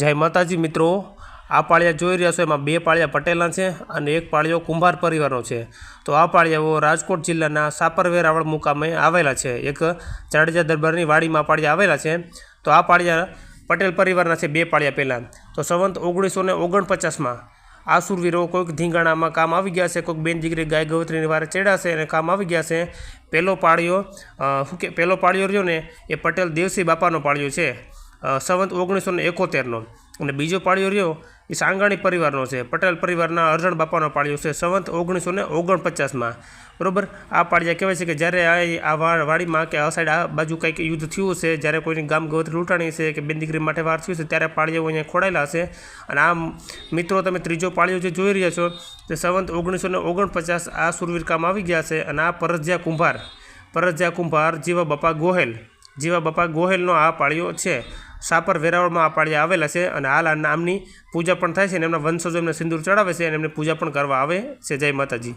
જય માતાજી મિત્રો. આ પાળિયા જોઈ રહ્યા છો, એમાં બે પાળિયા પટેલના છે અને એક પાળિયો કુંભાર પરિવારનો છે. તો આ પાળિયાઓ રાજકોટ જિલ્લાના સાપરવેરાવળ મુકામે આવેલા છે. એક જાડેજા દરબારની વાડીમાં પાળિયા આવેલા છે. તો આ પાળિયા પટેલ પરિવારના છે, બે પાળિયા પહેલાં. તો સંવંત ઓગણીસો ને ઓગણપચાસમાં આ સુરવીરો કોઈક ધીંગાણામાં કામ આવી ગયા છે, કોઈક બેન દીકરી ગાય ગવત્રીની વારે ચડ્યા અને કામ આવી ગયા છે. પહેલો પાળિયો શું કે પહેલો પાળિયો રહ્યો ને, એ પટેલ દેવસિંહ બાપાનો પાળિયો છે. સંવંત ઓગણીસો ને એકોતેરનો. અને બીજો પાળિયો રહ્યો એ સાંગાણી પરિવારનો છે. પટેલ પરિવારના અરજણ બાપાનો પાળિયો છે સંવંત ઓગણીસો ને ઓગણપચાસમાં. બરાબર? આ પાળિયા કહેવાય છે કે જ્યારે આ વાડીમાં કે આ સાઈડ આ બાજુ કંઈક યુદ્ધ થયું છે જ્યારે કોઈની ગામ ગવત લૂંટાણી છે કે બેન દીકરી માટે વાર થયું છે ત્યારે પાળિયાઓ અહીંયા ખોડાયેલા છે અને આ મિત્રો, તમે ત્રીજો પાળિયો જે જોઈ રહ્યા છો, તે સંવંત ઓગણીસો ને ઓગણપચાસ આ સુરવીર આવી ગયા છે અને આ પરજ્યા કુંભાર. પરજ્યા કુંભાર જીવા બાપા ગોહેલ. જીવા બાપા ગોહેલનો આ પાળિયો છે. સાપર વેરાવળમાં આ પાળિયા આવેલા છે અને હાલ આ નામની પૂજા પણ થાય છે અને એમના વંશજો એમને સિંદૂર ચડાવે છે અને એમને પૂજા પણ કરવા આવે છે. જય માતાજી.